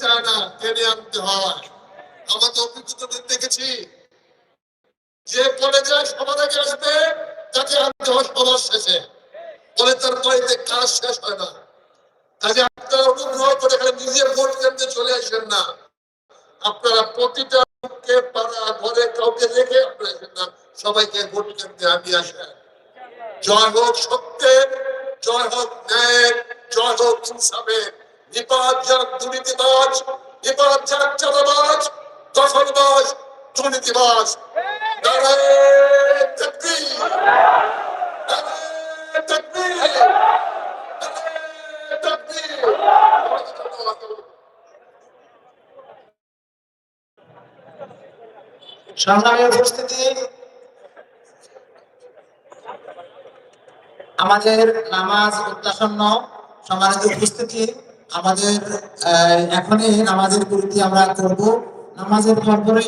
চায় না, টেনে আনতে হয়। আমরা তো অভিজ্ঞতা দেখেছি, যে পড়ে যায় সবার আগে আসবে, তাকে আনতে হয় সবার শেষে। বলে তার বাড়িতে কাজ শেষ হয় না। কাজে আপনারা অনুগ্রহ করে এখানে নিজে ভোট কেন্দ্রে চলে আসেন না। আপনারা প্রতিটা লোককে পাড়া, ঘরে কাউকে রেখে আপনারা আসেন না। সবাইকে ভোট কেন্দ্রে আমি আসেন। জয় হোক সত্যের, জয় হোক ন্যায় জয় হোক ইনসাফের। নিপাত যাক দুর্নীতিবাজ নিপাত যাক চাঁদাবাজ, দখলবাজ, দুর্নীতিবাজ। সংগ্রামী উপস্থিতি, আমাদের নামাজ উত্তাসন্ন সমাজের উপস্থিতি আমাদের এখনই নামাজের গুরুত্ব আমরা করব। নামাজের পরপরে